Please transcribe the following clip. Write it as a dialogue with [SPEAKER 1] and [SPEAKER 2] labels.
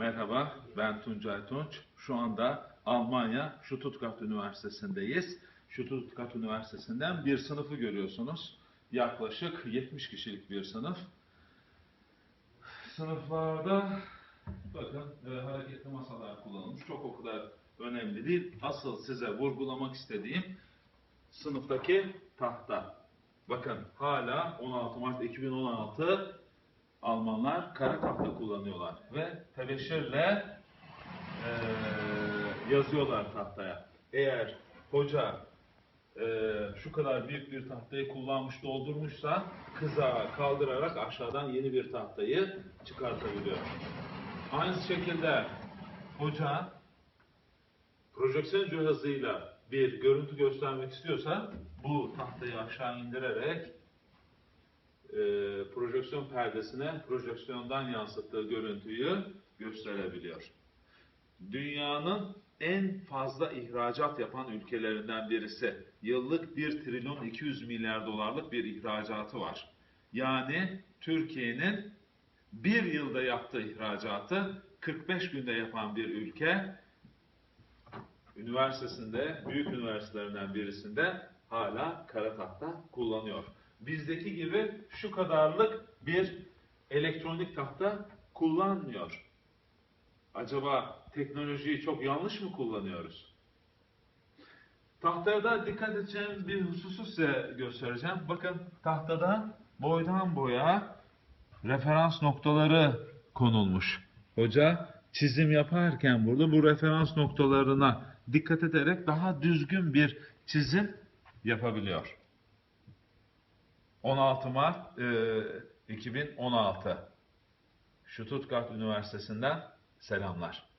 [SPEAKER 1] Merhaba, ben Tuncay Tunç. Şu anda Almanya Stuttgart Üniversitesi'ndeyiz. Stuttgart Üniversitesi'nden bir sınıfı görüyorsunuz. Yaklaşık 70 kişilik bir sınıf. Sınıflarda bakın e, hareketli masalar kullanılmış. Çok o kadar önemli değil. Asıl size vurgulamak istediğim sınıftaki tahta. Bakın hala 16 Mart 2016 Almanlar kara tahta kullanıyorlar ve tebeşirle eee, yazıyorlar tahtaya. Eğer hoca eee, şu kadar büyük bir tahtayı kullanmış doldurmuşsa kızağı kaldırarak aşağıdan yeni bir tahtayı çıkartabiliyor. Aynı şekilde hoca projeksiyon cihazıyla bir görüntü göstermek istiyorsa bu tahtayı aşağı indirerek e, projeksiyon perdesine projeksiyondan yansıttığı görüntüyü gösterebiliyor. Dünyanın en fazla ihracat yapan ülkelerinden birisi. Yıllık 1 trilyon 200 milyar dolarlık bir ihracatı var. Yani Türkiye'nin bir yılda yaptığı ihracatı 45 günde yapan bir ülke üniversitesinde, büyük üniversitelerinden birisinde hala kara tahta kullanıyor. Bizdeki gibi şu kadarlık bir elektronik tahta kullanmıyor. Acaba teknolojiyi çok yanlış mı kullanıyoruz? Tahtaya da dikkat edeceğimiz bir hususu size göstereceğim. Bakın tahtada boydan boya referans noktaları konulmuş. Hoca çizim yaparken burada bu referans noktalarına dikkat ederek daha düzgün bir çizim yapabiliyor. 16 Mart e, 2016 Stuttgart Üniversitesi'nden selamlar.